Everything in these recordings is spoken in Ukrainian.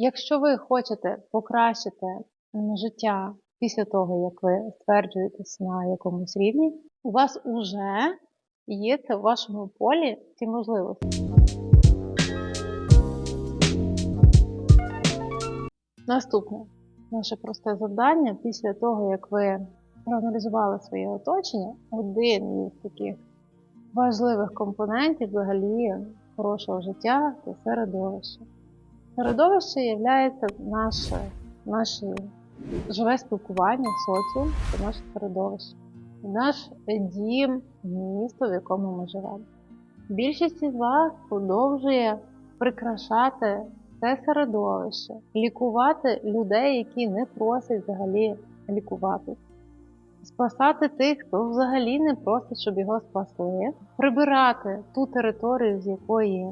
Якщо ви хочете покращити життя після того, як ви стверджуєтесь на якомусь рівні, у вас уже є це в вашому полі ці можливості. Наступне наше просте завдання після того, як ви проаналізували своє оточення, один із таких важливих компонентів взагалі хорошого життя це середовище. Середовище є наше, наше живе спілкування, соціум це наше середовище. Наш дім, місто, в якому ми живемо. Більшість із вас продовжує прикрашати це середовище, лікувати людей, які не просять взагалі лікувати, спасати тих, хто взагалі не просить, щоб його спасли, прибирати ту територію, з якої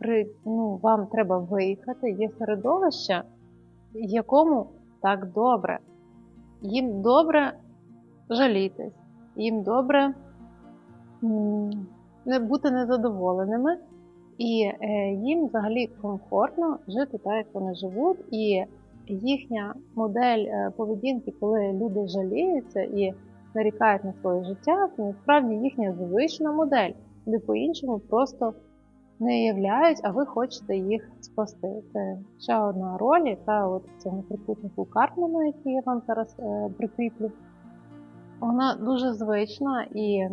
при, ну, вам треба виїхати, є середовище, якому так добре. Їм добре жалітись, їм добре не бути незадоволеними, і е, їм взагалі комфортно жити так, як вони живуть, і їхня модель е, поведінки, коли люди жаліються і нарікають на своє життя, це насправді їхня звична модель, де по-іншому просто не являють, а ви хочете їх спасти. Це ще одна роль, яка от в цьому трикутнику Карпмана, який я вам зараз е, прикріплю. Вона дуже звична і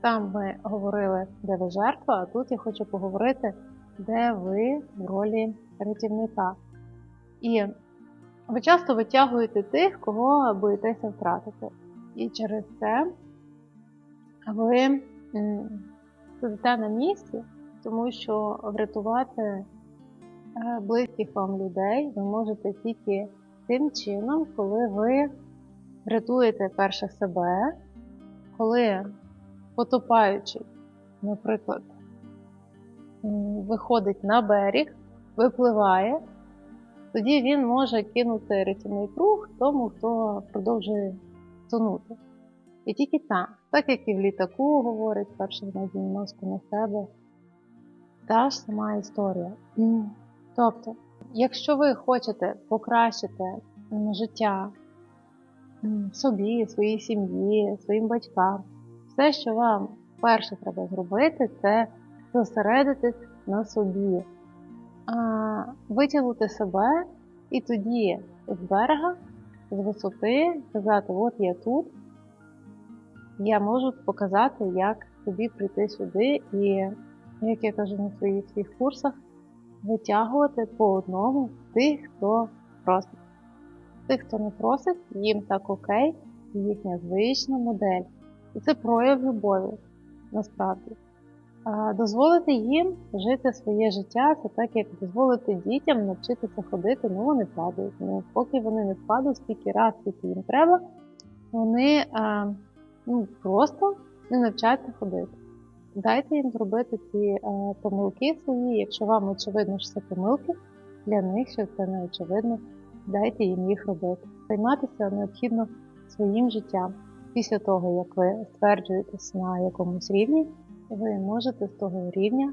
там ми говорили, де ви жертва, а тут я хочу поговорити, де ви в ролі рятівника. І ви часто витягуєте тих, кого боїтеся втратити. І через це ви сидите на місці, тому що врятувати е, близьких вам людей ви можете тільки тим чином, коли ви рятуєте перше себе, коли потопаючий, наприклад, виходить на берег, випливає, тоді він може кинути рятівний круг тому, хто продовжує тонути. І тільки там, так як і в літаку говорить, перший надій носку на себе, та ж сама історія. Тобто, якщо ви хочете покращити життя собі, своїй сім'ї, своїм батькам, все, що вам перше треба зробити, це зосередитись на собі, витягнути себе і тоді з берега, з висоти сказати, от я тут, я можу показати, як тобі прийти сюди, і, як я кажу на своїх всіх курсах, витягувати по одному тих, хто просить. Тих, хто не просить, їм так окей, їхня звична модель. І це прояв любові, насправді. Дозволити їм жити своє життя, це так, як дозволити дітям навчитися ходити, ну вони падають. Ну, поки вони не впадуть, скільки раз, скільки їм треба, вони ну, просто не навчаться ходити. Дайте їм зробити ці а, помилки свої, якщо вам очевидно, що це помилки, для них що це не очевидно, дайте їм їх робити. Займатися необхідно своїм життям. Після того, як ви стверджуєтесь на якомусь рівні, ви можете з того рівня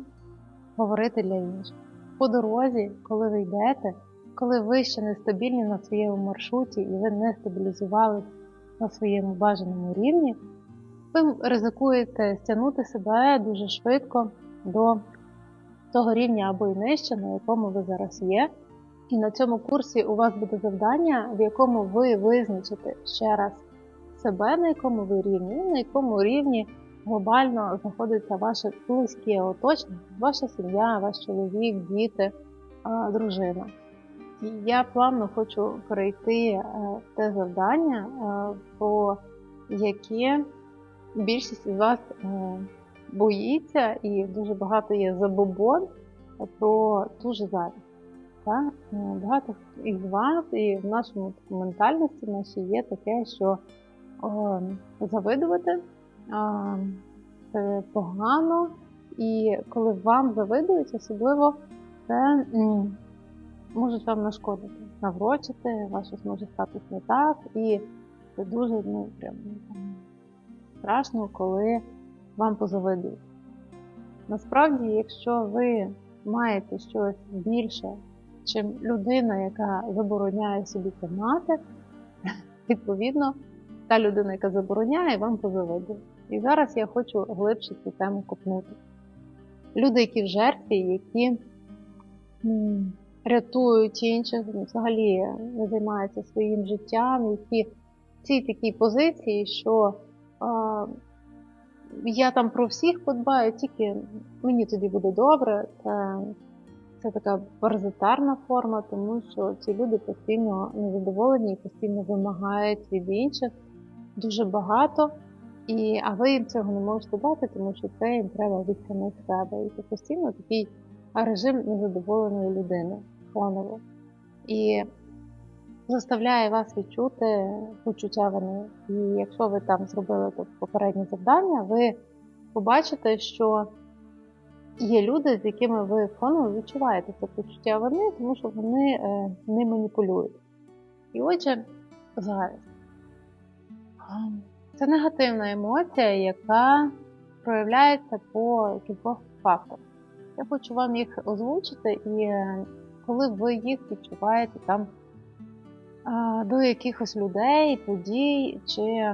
говорити для інших. По дорозі, коли ви йдете, коли ви ще не стабільні на своєму маршруті і ви не стабілізувалися на своєму бажаному рівні, ви ризикуєте стягнути себе дуже швидко до того рівня або й нижче, на якому ви зараз є. І на цьому курсі у вас буде завдання, в якому ви визначите ще раз себе, на якому ви рівні, і на якому рівні глобально знаходиться ваше близьке оточення, ваша сім'я, ваш чоловік, діти, дружина. І я плавно хочу перейти е, в те завдання, е, про яке більшість із вас е, боїться, і дуже багато є забобон про ту ж зараз. Так? Е, Багато із вас і в нашому ментальності нашій є таке, що о, завидувати а, це погано, і коли вам завидують, особливо це можуть вам нашкодити, наврочити, ваше зможе статись не так, і це дуже ну, прям, страшно, коли вам позавидують. Насправді, якщо ви маєте щось більше, чим людина, яка забороняє собі це мати, відповідно, та людина, яка забороняє, вам позавидує. І зараз я хочу глибше цю тему копнути. Люди, які в жертві, які рятують інших, взагалі не займаються своїм життям, які в цій такій позиції, що а, я там про всіх подбаю, тільки мені тоді буде добре. Це, це така паразитарна форма, тому що ці люди постійно незадоволені і постійно вимагають від інших дуже багато. І, а ви їм цього не можете дати, тому що це їм треба від себе. І це постійно такий режим незадоволеної людини фоново. І заставляє вас відчути почуття вини. І якщо ви там зробили попереднє завдання, ви побачите, що є люди, з якими ви фоново відчуваєте це почуття вини, тому що вони е, не маніпулюють. І отже, зависть. Це негативна емоція, яка проявляється по кількох факторах. Я хочу вам їх озвучити, і е, коли ви їх відчуваєте там до якихось людей, подій чи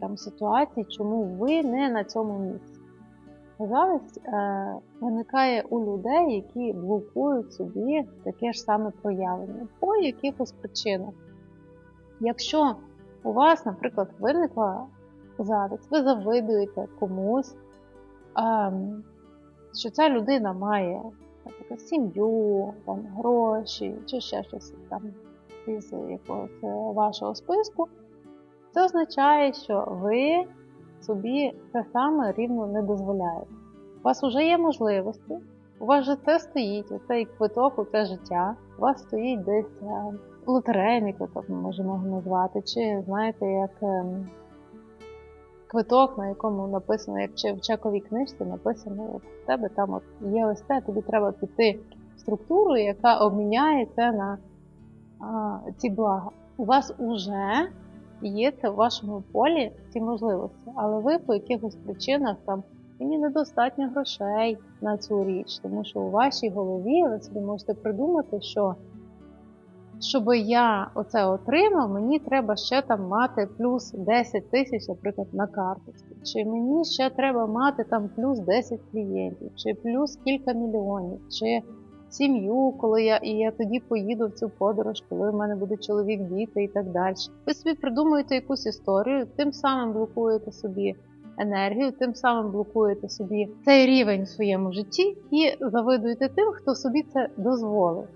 там ситуацій, чому ви не на цьому місці. Зависть е, виникає у людей, які блокують собі таке ж саме проявлення по якихось причинах. Якщо у вас, наприклад, виникла зависть, ви завидуєте комусь, ем, що ця людина має наприклад, сім'ю, там, гроші чи ще щось там із якогось е, вашого списку, це означає, що ви собі це саме рівно не дозволяєте. У вас вже є можливості, у вас же це стоїть, оцей квиток, у це життя, у вас стоїть десь е, лотерейний квиток, ми можемо його назвати, чи знаєте, як ем, квиток, на якому написано, як в чековій книжці написано, от в тебе там от є ось це, тобі треба піти в структуру, яка обміняє це на а, ці блага. У вас уже є це в вашому полі ці можливості, але ви по якихось причинах там мені недостатньо грошей на цю річ, тому що у вашій голові ви собі можете придумати, що щоб я оце отримав, мені треба ще там мати плюс 10 тисяч, наприклад, на карточці. Чи мені ще треба мати там плюс 10 клієнтів, чи плюс кілька мільйонів, чи сім'ю, коли я і я тоді поїду в цю подорож, коли в мене буде чоловік, діти і так далі. Ви собі придумуєте якусь історію, тим самим блокуєте собі енергію, тим самим блокуєте собі цей рівень в своєму житті і завидуєте тим, хто собі це дозволив.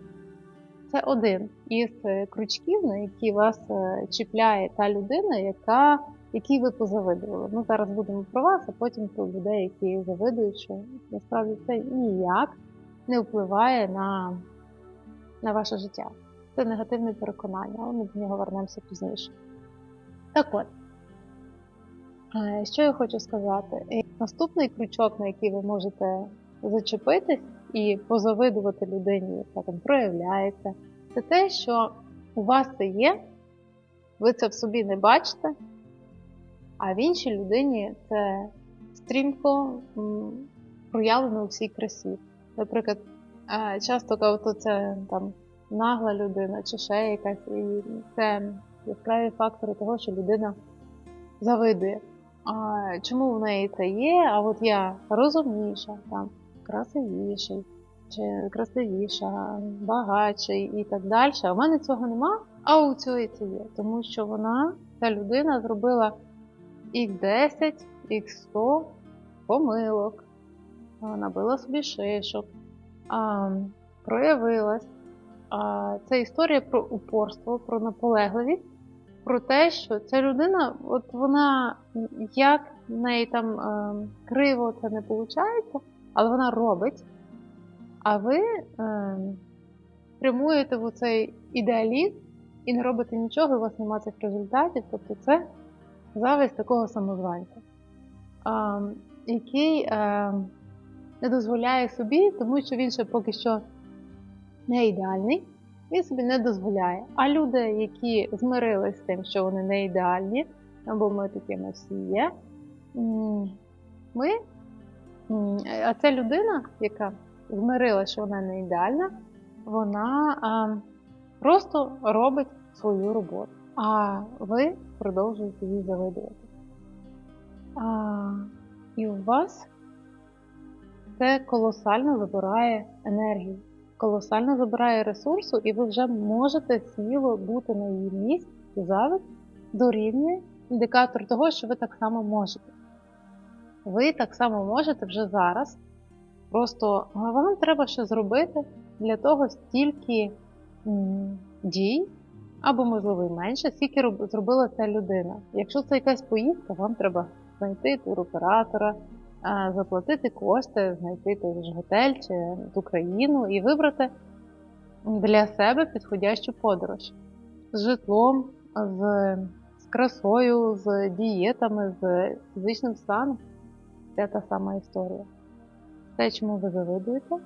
Це один із е, крючків, на які вас е, чіпляє та людина, яка, якій ви позавидували. Ми зараз будемо про вас, а потім про людей, які завидують, що насправді це ніяк не впливає на, на ваше життя. Це негативне переконання, але ми до нього вернемося пізніше. Так от, е, що я хочу сказати? Наступний крючок, на який ви можете зачепитись, і позавидувати людині, яка там проявляється, це те, що у вас це є, ви це в собі не бачите, а в іншій людині це стрімко проявлено у всій красі. Наприклад, часто кажуть, це там нагла людина чи ще якась, і це яскраві фактори того, що людина завидує. А Чому в неї це є? А от я розумніша, там, красивіший, чи красивіша, багатший і так далі. А в мене цього нема, а у цього це є. Тому що вона, ця людина, зробила X10, X100 помилок, набила собі шишок, а, проявилась. А, Це історія про упорство, про наполегливість, про те, що ця людина, от вона як в неї там а, криво це не виходить але вона робить, а ви е, прямуєте в цей ідеалізм і не робите нічого, і у вас немає цих результатів. Тобто це зависть такого самозванця, е, який е, не дозволяє собі, тому що він ще поки що не ідеальний. Він собі не дозволяє. А люди, які змирились з тим, що вони не ідеальні, або ми такими всі є, ми а ця людина, яка змирила, що вона не ідеальна, вона а, просто робить свою роботу, а ви продовжуєте її завидувати. А, І у вас це колосально забирає енергію, колосально забирає ресурсу, і ви вже можете сміло бути на її місці, зависть дорівнює індикатор того, що ви так само можете. Ви так само можете вже зараз. Просто вам треба ще зробити для того стільки дій, або, можливо, і менше, скільки роб, зробила ця людина. Якщо це якась поїздка, вам треба знайти туроператора, заплатити кошти, знайти той ж готель чи ту країну і вибрати для себе підходящу подорож з житлом, з, з красою, з дієтами, з фізичним станом. Це та сама історія. Те, чому ви завидуєте,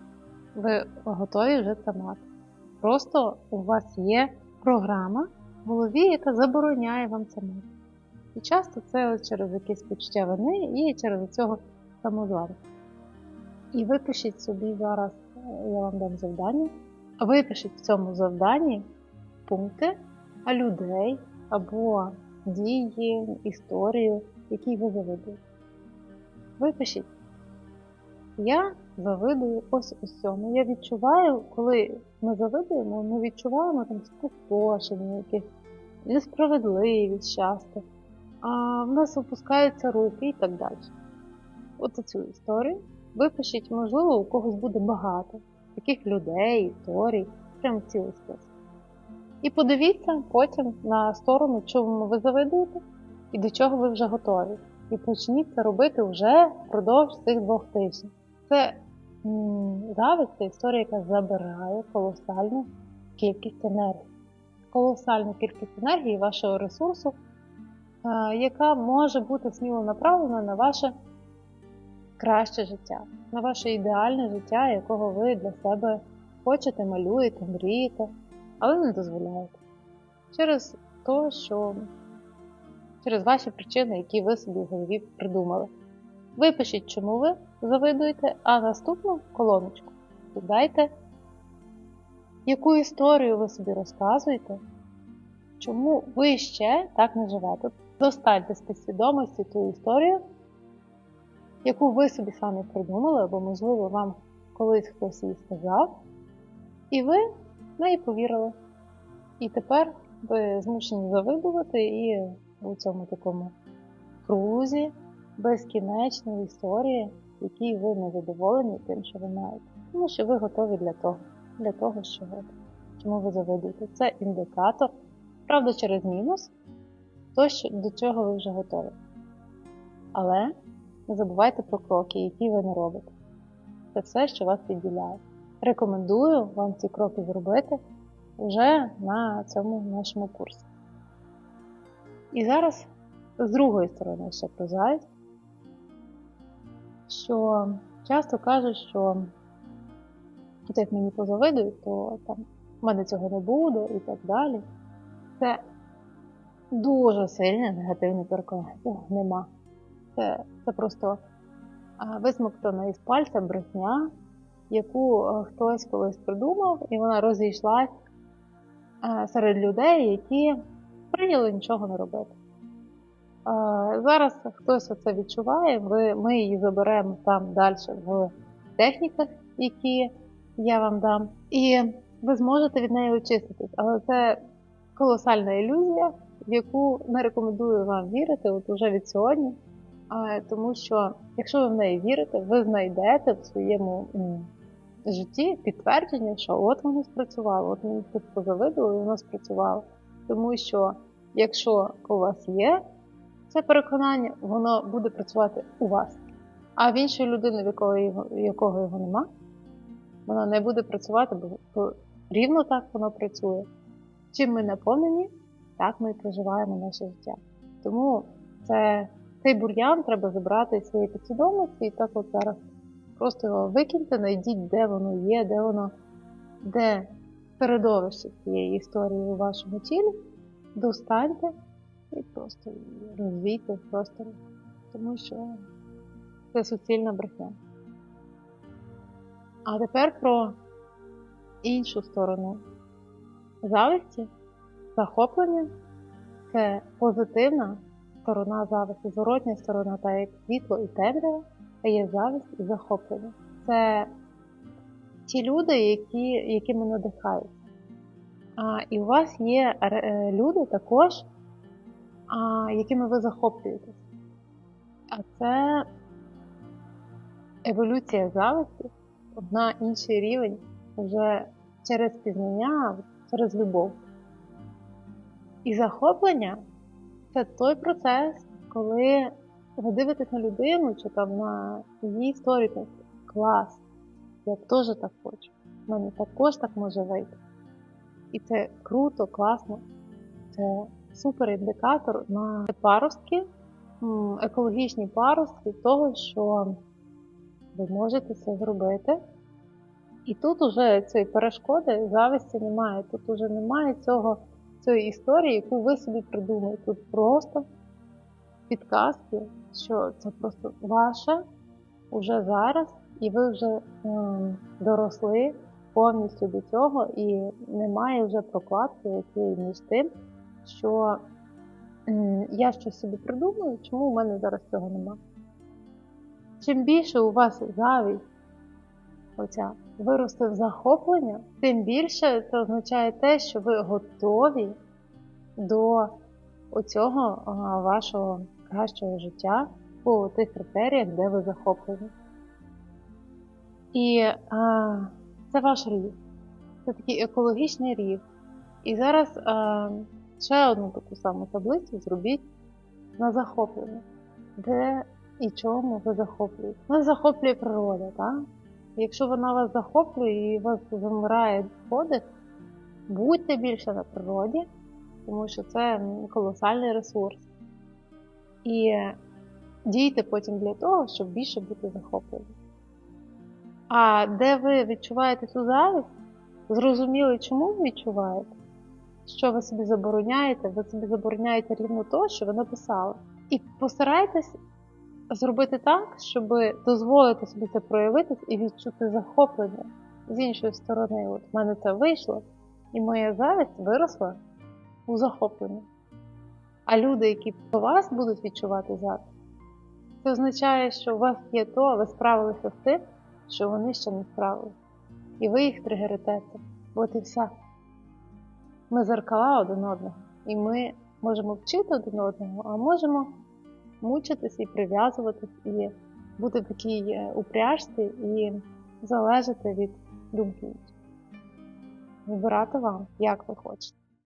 ви готові вже це мати. Просто у вас є програма в голові, яка забороняє вам це мати. І часто це через якесь почуття вини і через цього самозвару. І випишіть собі зараз, я вам дам завдання, випишіть в цьому завданні пункти людей або дії, історію, які ви завидуєте. Випишіть. Я завидую ось усьому. Я відчуваю, коли ми завидуємо, ми відчуваємо там спустошення, якесь несправедливість часто, а в нас опускаються руки і так далі. От цю історію випишіть, можливо, у когось буде багато таких людей, історій, прям цілий список. І подивіться потім на сторону, чому ви завидуєте і до чого ви вже готові. І почніть це робити вже впродовж цих двох тижнів. Це зависть це історія, яка забирає колосальну кількість енергії. Колосальну кількість енергії вашого ресурсу, яка може бути сміло направлена на ваше краще життя, на ваше ідеальне життя, якого ви для себе хочете, малюєте, мрієте, але не дозволяєте. Через те, що через ваші причини, які ви собі в голові придумали. Випишіть, чому ви завидуєте, а наступну колоночку додайте, яку історію ви собі розказуєте, чому ви ще так не живете. Достаньте з підсвідомості ту історію, яку ви собі самі придумали, або, можливо, вам колись хтось її сказав, і ви в неї повірили. І тепер ви змушені завидувати і у цьому такому крузі безкінечної історії, в якій ви не задоволені тим, що ви маєте. Тому що ви готові для того, для того, що ви. Чому ви завидуєте? Це індикатор, правда, через мінус, то, що, до чого ви вже готові. Але не забувайте про кроки, які ви не робите. Це все, що вас відділяє. Рекомендую вам ці кроки зробити вже на цьому нашому курсі. І зараз з другої сторони ще про завість, що часто кажуть, що от як мені позавидують, то там в мене цього не буде і так далі. Це дуже сильне негативне переконання. Нема. Це, це просто висмоктана із пальця брехня, яку хтось колись придумав, і вона розійшлась серед людей, які прийняли нічого не робити. Зараз хтось це відчуває, ми її заберемо там далі в техніках, які я вам дам, і ви зможете від неї очиститись. Але це колосальна ілюзія, в яку не рекомендую вам вірити от уже від сьогодні. Тому що, якщо ви в неї вірите, ви знайдете в своєму житті підтвердження, що от воно спрацювало, от мені хтось позавидував, і воно спрацювало. Тому що якщо у вас є це переконання, воно буде працювати у вас. А в іншої людини, в якої його, якого його нема, воно не буде працювати, бо рівно так воно працює. Чим ми наповнені, так ми і проживаємо наше життя. Тому це, цей бур'ян треба забрати із своєї підсвідомості і так от зараз просто його викиньте, знайдіть, де воно є, де воно, де середовище цієї історії у вашому тілі, достаньте і просто розвійте в просторі, тому що це суцільна брехня. А тепер про іншу сторону зависті, захоплення це позитивна сторона зависті, зворотня сторона, та як світло і темрява, є зависть і захоплення. Це ті люди, які, якими надихають. А, І у вас є е, люди також, а, якими ви захоплюєтесь. А це еволюція зависті, одна інший рівень вже через пізнання, через любов. І захоплення це той процес, коли ви дивитесь на людину чи там на її історію, клас, я теж так хочу. У мене також так може вийти. І це круто, класно. Це супер індикатор на паростки, екологічні паростки того, що ви можете це зробити. І тут уже цієї перешкоди, зависті немає. Тут уже немає цього, цієї історії, яку ви собі придумали. Тут просто підказки, що це просто ваше уже зараз, і ви вже доросли повністю до цього, і немає вже прокладки якої між тим, що я щось собі придумаю, чому у мене зараз цього нема. Чим більше у вас завість, виросте в захоплення, тим більше це означає те, що ви готові до оцього вашого кращого життя по тих критеріях, де ви захоплені. І а, це ваш рів. Це такий екологічний рів. І зараз а, ще одну таку саму таблицю зробіть на захоплення. Де і чому ви захоплюєте? Вас захоплює природа, так? Якщо вона вас захоплює і вас замирає подих, будьте більше на природі, тому що це колосальний ресурс. І дійте потім для того, щоб більше бути захопленим. А де ви відчуваєте цю завість, зрозуміли, чому ви відчуваєте, що ви собі забороняєте, ви собі забороняєте рівно то, що ви написали. І постарайтесь зробити так, щоб дозволити собі це проявити і відчути захоплення з іншої сторони. От в мене це вийшло, і моя завість виросла у захопленні. А люди, які по вас будуть відчувати завість, це означає, що у вас є то, ви справилися з тим, що вони ще не справилися. І ви їх тригерите. От і все. Ми зеркала один одного. І ми можемо вчити один одного, а можемо мучитись і прив'язуватись, і бути в такій е, упряжці і залежати від думки. Вибирати вам, як ви хочете.